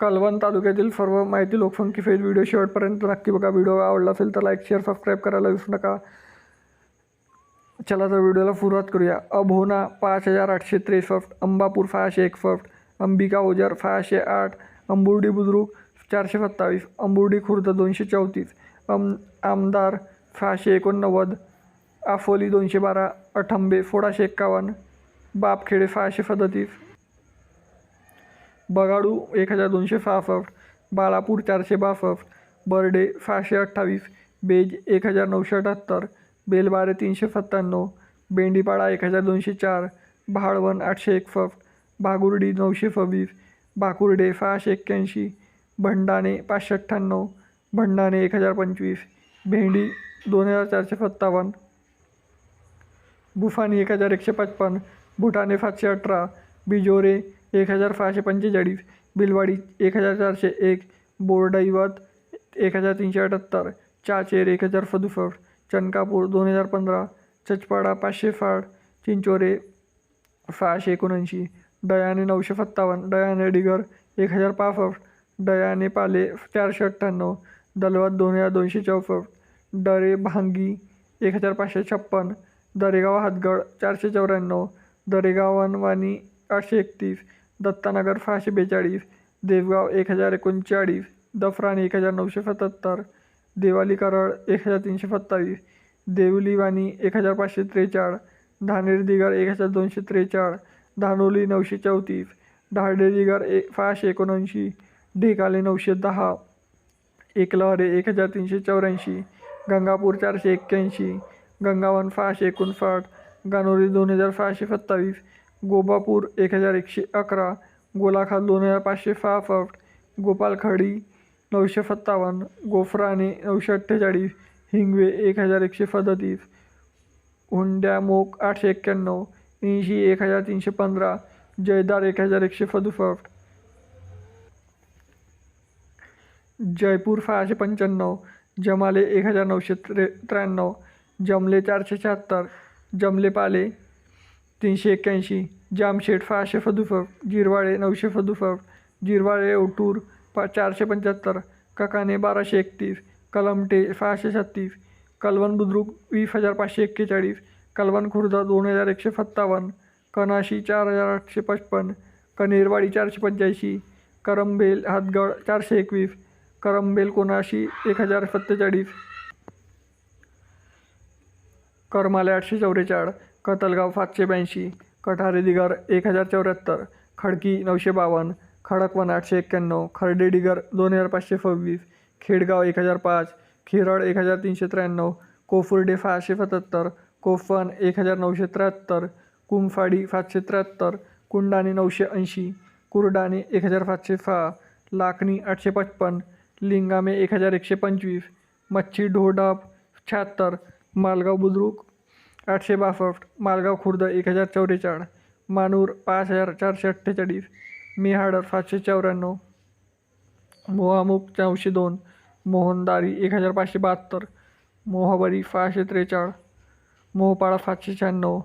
कलवण तालुक्यातील सर्व माहिती लोकसंख्ये फेज व्हिडिओ शेवटपर्यंत नक्की बघा. व्हिडिओ आवडला असेल तर लाईक शेअर सबस्क्राईब करायला विसरू नका. चला तर व्हिडिओला सुरुवात करूया. अभोना पाच हजार आठशे त्रेसष्ट अंबापूर सहाशे एकसष्ट अंबिका ओझर सहाशे आठ अंबुर्डी बुद्रुक चारशे सत्तावीस अंबुर्डी खुर्द दोनशे चौतीस अम आमदार सहाशे एकोणनव्वद आफोली दोनशे बारा अठंबे सोळाशे एक्कावन्न बापखेडे सहाशे सदतीस बगाडू एक हजार दोनशे सहासष्ट बाळापूर चारशे बासष्ट बर्डे सहाशे अठ्ठावीस बेज एक हजार नऊशे अठ्याहत्तर बेलबारे तीनशे सत्त्याण्णव बेंडीपाडा एक हजार दोनशे चार भाळवण आठशे एकसष्ट भागुर्डी नऊशे सव्वीस भाकुर्डे सहाशे एक्क्याऐंशी भंडाणे पाचशे अठ्ठ्याण्णव भंडाणे एक हजार पंचवीस भेंडी दोन हजार चारशे सत्तावन्न बुफानी एक हजार एकशे पचपन्न भुटाणे सातशे अठरा बिजोरे एक हजार सहाशे पंचेचाळीस बिलवाडी एक हजार चारशे एक बोर्डैवत एक हजार तीनशे अठ्ठ्याहत्तर चाचेर एक हजार सदुसष्ट चनकापूर दोन हजार पंधरा चचपाडा पाचशे साठ चिंचोरे सहाशे एकोणऐंशी डयाने नऊशे सत्तावन्न डयाने डिगर एक हजार पासष्ट डयाने पाले चारशे अठ्ठ्याण्णव दलवत दोन हजार दोनशे चौसष्ट डरे भांगी एक हजार पाचशे छप्पन दरेगाव हातगड चारशे चौऱ्याण्णव दरेगाव वनवानी आठशे एकतीस दत्तानगर सहाशे बेचाळीस देवगाव एक हजार एकोणचाळीस दफराणी एक हजार नऊशे सत्याहत्तर देवाली करळ एक हजार तीनशे सत्तावीस देवलीवाणी एक हजार पाचशे त्रेचाळ धानेर दिगर एक हजार दोनशे त्रेचाळ धानोली नऊशे चौतीस धारडे दिगर ए सहाशे एकोणऐंशी ढेकाले नऊशे दहा एकलहरे एक हजार तीनशे चौऱ्याऐंशी गंगापूर चारशे एक्क्याऐंशी गंगावन सहाशे एकोणसाठ गानोरी दोन हजार सहाशे सत्तावीस गोबापूर एक हजार एकशे अकरा गोलाखात दोन हजार पाचशे सहासष्ट गोपालखडी नऊशे सत्तावन्न गोफराणे नऊशे अठ्ठेचाळीस हिंगवे एक हजार एकशे सदतीस हुंड्यामोक आठशे एक्क्याण्णव ऐंशी एक हजार तीनशे पंधरा जयदार एक हजार एकशे सदुसष्ट जयपूर सहाशे पंच्याण्णव जमाले एक हजार नऊशे त्रे त्र्याण्णव जमले चारशे शहात्तर जमले पाले तीनशे एक्क्याऐंशी जामशेट सहाशे सदुसष्ट जिरवाळे नऊशे सदुसष्ट जिरवाळे ओटूर पा चारशे पंच्याहत्तर ककाने बाराशे एकतीस कलमटे सहाशे छत्तीस कलवण बुद्रुक वीस हजार पाचशे एक्केचाळीस कलवण खुर्दा दोन हजार एकशे सत्तावन्न कनाशी चार हजार आठशे पचपन्न कनेरवाडी चारशे पंच्याऐंशी करंबेल हातगड चारशे एकवीस करंबेल कोणाशी एक हजार सत्तेचाळीस करमाले आठशे चौवेचाळ कतलगाव सातशे ब्याऐंशी कठारे दिगर एक हजार चौऱ्याहत्तर खडकी नऊशे बावन्न खडकवन आठशे एक्क्याण्णव खर्डे डिगर दोन हजार पाचशे सव्वीस खेडगाव एक हजार पाच खिरड एक हजार तीनशे त्र्याण्णव कोफुर्डे सहाशे सत्याहत्तर कोफन एक हजार नऊशे त्र्याहत्तर कुमफाडी सातशे त्र्याहत्तर कुंडाणे नऊशे ऐंशी कुरडाणे एक हजार सातशे सहा लाखणी आठशे पचपन्न लिंगामे एक हजार एकशे पंचवीस मच्छी ढोडाप शहात्तर मालगाव बुद्रुक आठशे बासष्ट मालगाव खुर्द एक हजार चौवेचाळ मानूर पाच हजार चारशे अठ्ठेचाळीस मिहाडर सातशे चौऱ्याण्णव मोहामुख नऊशे दोन मोहनदारी एक हजार पाचशे बहात्तर मोहबरी सहाशे त्रेचाळ मोहपाडा सातशे शहाण्णव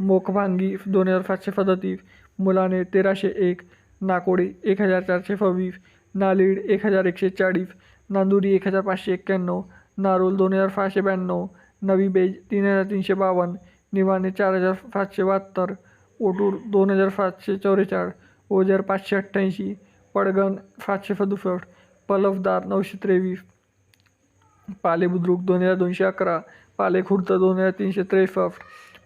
मोखभांगी दोन हजार सातशे सदतीस मुलाने तेराशे एक नाकोडे एक हजार चारशे सव्वीस नालीड एक हजार एकशे चाळीस नांदुरी एक हजार पाचशे एक्क्याण्णव नारोल दोन हजार सहाशे ब्याण्णव नवी बेज तीन हज़ार तीनशे बावन्न निवाणे चार हज़ार सातशे बहात्तर, ओटूर दोन हज़ार सातशे चौवेचाळ ओझर पाचशे अठ्ठ्याऐंशी, पडगण सातशे सदुसष्ट पलफदार नऊशे त्रेवीस, पाले बुद्रुक दोन हज़ार दोनशे अकरा, पाले खुर्द दोन हज़ार तीनशे त्रेसष्ट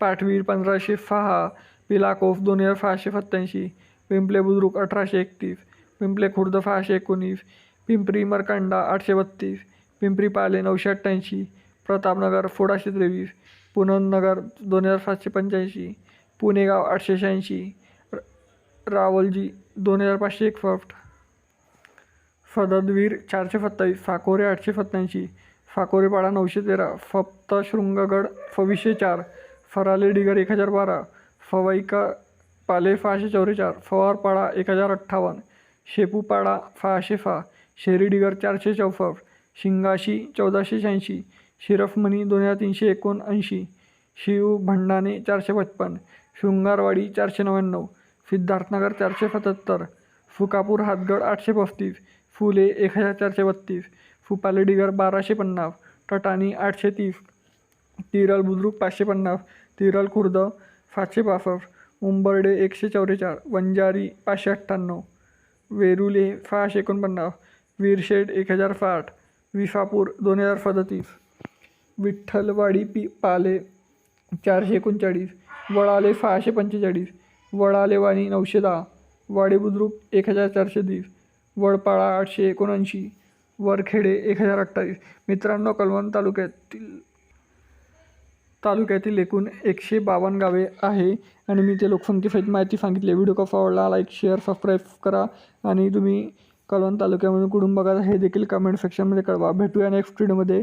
पाठवीर पंधराशे सहा पिलाकोफ दोन हज़ार सहाशे सत्त्याऐंशी, पिंपले बुद्रुक अठराशे एकतीस, पिंपले खुर्द सहाशे एकोणीस, पिंपरी मरकंडा आठशे बत्तीस, पिंपरी पाले नऊशे अठ्ठ्याऐंशी प्रतापनगर सोळाशे त्रेवीस पुनननगर दोन हजार सातशे पंच्याऐंशी पुणेगाव आठशे शहाऐंशी रावलजी दोन हजार पाचशे एकसष्ट सददवीर चारशे सत्तावीस साकोरे आठशे सत्त्याऐंशी साकोरेपाडा नऊशे तेरा सप्तशृंगगड सव्वीसशे चार फराले डिगर एक हजार बारा फवाईका पाले सहाशे चौवेचार फवारपाडा एक हजार अठ्ठावन्न शेपूपाडा सहाशे सहा शेरीडिगर चारशे चौसष्ट शिंगाशी चौदाशे शहाऐंशी शिरफमणी दोन हजार तीनशे एकोणऐंशी शिव भंडाणे चारशे पचपन्न शृंगारवाडी चारशे नव्याण्णव सिद्धार्थनगर चारशे सत्याहत्तर फुकापूर हातगड आठशे पस्तीस फुले एक हजार चारशे बत्तीस फुपालेडिगर बाराशे पन्नास टटाणी आठशे तीस तिरल बुद्रुक पाचशे पन्नास तिरल खुर्द सातशे पासष्ट उंबर्डे एकशे चौवेचाळ वंजारी पाचशे अठ्ठ्याण्णव वेरुले सहाशे एकोणपन्नास वीरशेड एक हजार साठ विसापूर दोन हजार सदतीस. विठ्ठलवाडी पी पाले चारशे एकोणचाळीस वळाले सहाशे पंचेचाळीस वळालेवाणी नऊशे दहा वाडे बुद्रुक एक हजार चारशे तीस वडपाळा आठशे एकोणऐंशी वरखेडे एक हजार अठ्ठावीस. मित्रांनो कलवण तालुक्यातील तालुक्यातील एकूण एकशे बावन्न गावे आहे आणि मी ते लोकसंख्येसहित माहिती सांगितली. व्हिडिओ कसा आवडला लाईक शेअर सबस्क्राईब करा आणि तुम्ही कलवण तालुक्यामधून कुठून बघा हे देखील कमेंट सेक्शनमध्ये कळवा. भेटूया नेक्स्ट व्हिडिओमध्ये